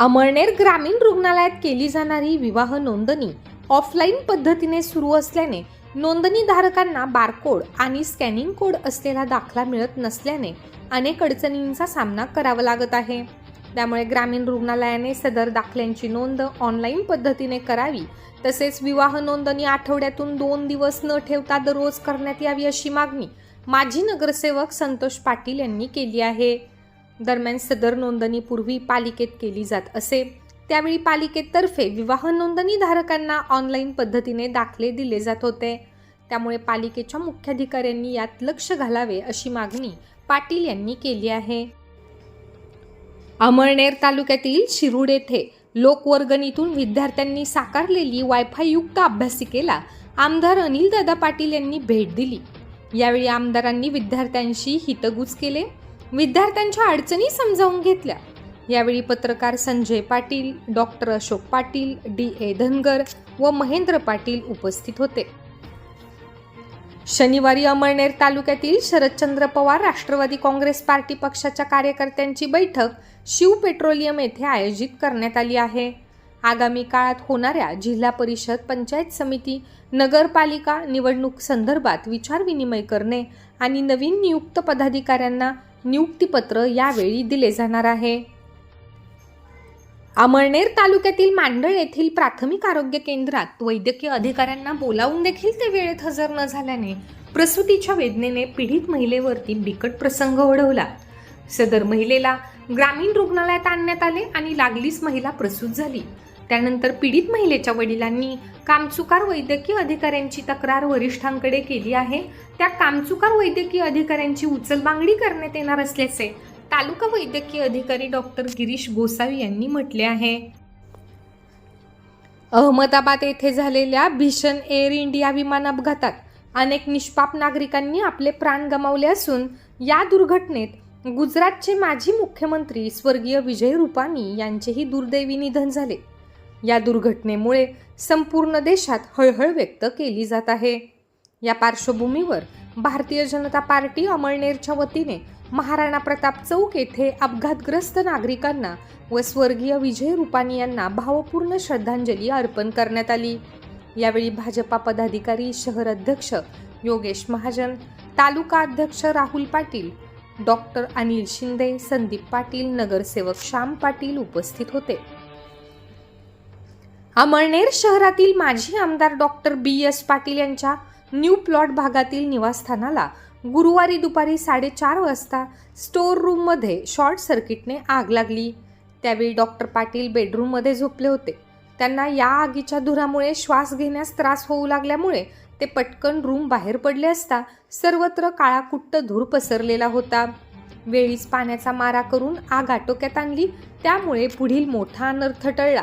अमळनेर ग्रामीण रुग्णालयात केली जाणारी विवाह नोंदणी ऑफलाईन पद्धतीने सुरू असल्याने नोंदणीधारकांना बारकोड आणि स्कॅनिंग कोड असलेला दाखला मिळत नसल्याने अनेक अडचणींचा सामना करावा लागत आहे. त्यामुळे ग्रामीण रुग्णालयाने सदर दाखल्यांची नोंद ऑनलाईन पद्धतीने करावी तसेच विवाह नोंदणी आठवड्यातून दोन दिवस न ठेवता दररोज करण्यात यावी अशी मागणी माजी नगरसेवक संतोष पाटील यांनी केली आहे. दरम्यान सदर नोंदणी पूर्वी पालिकेत केली जात असे. त्यावेळी पालिकेतर्फे विवाह नोंदणी धारकांना ऑनलाईन पद्धतीने दाखले दिले जात होते. त्यामुळे पालिकेच्या मुख्याधिकाऱ्यांनी यात लक्ष घालावे अशी मागणी पाटील यांनी केली आहे. अमळनेर तालुक्यातील शिरूड येथे लोकवर्गणीतून विद्यार्थ्यांनी साकारलेली वायफाय युक्त अभ्यासिकेला आमदार अनिलदादा पाटील यांनी भेट दिली. यावेळी आमदारांनी विद्यार्थ्यांशी हितगुज केले. विद्यार्थ्यांच्या अडचणी समजावून घेतल्या. यावेळी पत्रकार Sanjay Patil doctor Ashok Patil D A Dhangar व महेंद्र पाटील उपस्थित होते. शनिवारी अमळनेर तालुक्यातील शरदचंद्र पवार राष्ट्रवादी काँग्रेस पार्टी पक्षाच्या कार्यकर्त्यांची बैठक शिव पेट्रोलियम येथे आयोजित करण्यात आली आहे. आगामी काळात होणाऱ्या जिल्हा परिषद पंचायत समिती नगरपालिका निवडणूक संदर्भात विचारविनिमय करणे आणि नवीन नियुक्त पदाधिकाऱ्यांना नियुक्तीपत्र यावेळी दिले जाणार आहे. अमळनेर तालुक्यातील मांडळ येथील प्राथमिक आरोग्य केंद्रात वैद्यकीय अधिकाऱ्यांना बोलावून देखील ते वेळेत हजर न झाल्याने प्रसूतीच्या वेदनेने पीडित महिलेवरती बिकट प्रसंग ओढवला. सदर महिलेला ग्रामीण रुग्णालयात आणण्यात आले आणि लागलीच महिला प्रसूत झाली. त्यानंतर पीडित महिलेच्या वडिलांनी कामचुकार वैद्यकीय अधिकाऱ्यांची तक्रार वरिष्ठांकडे केली आहे. त्या कामचुकार वैद्यकीय अधिकाऱ्यांची उचलबांगडी करण्यात येणार असल्याचे तालुका वैद्यकीय अधिकारी डॉक्टर गिरीश गोसावी यांनी म्हटले आहे. अहमदाबाद येथे झालेल्या भीषण एअर इंडिया विमान अपघातात अनेक निष्पाप नागरिकांनी आपले प्राण गमावले असून या दुर्घटनेत गुजरातचे माजी मुख्यमंत्री स्वर्गीय विजय रुपानी यांचेही दुर्दैवी निधन झाले. या दुर्घटनेमुळे संपूर्ण देशात हळहळ व्यक्त केली जात आहे. या पार्श्वभूमीवर भारतीय जनता पार्टी अमळनेरच्या वतीने महाराणा प्रताप चौक येथे अपघातग्रस्त नागरिकांना व स्वर्गीय विजय रुपानी यांना भावपूर्ण श्रद्धांजली अर्पण करण्यात आली. यावेळी भाजपा पदाधिकारी शहर अध्यक्ष योगेश महाजन तालुका अध्यक्ष राहुल पाटील डॉक्टर अनिल शिंदे संदीप पाटील नगरसेवक श्याम पाटील उपस्थित होते. अमळनेर शहरातील माजी आमदार डॉक्टर बी एस पाटील यांच्या न्यू प्लॉट भागातील निवासस्थानाला गुरुवारी दुपारी साडेचार वाजता स्टोअर रूममध्ये शॉर्ट सर्किटने आग लागली. त्यावेळी डॉक्टर पाटील बेडरूममध्ये झोपले होते. त्यांना या आगीच्या धुरामुळे श्वास घेण्यास त्रास होऊ लागल्यामुळे ते पटकन रूम बाहेर पडले असता सर्वत्र काळाकुट्ट धूर पसरलेला होता. वेळीच पाण्याचा मारा करून आग आटोक्यात आणली. त्यामुळे पुढील मोठा अनर्थ टळला.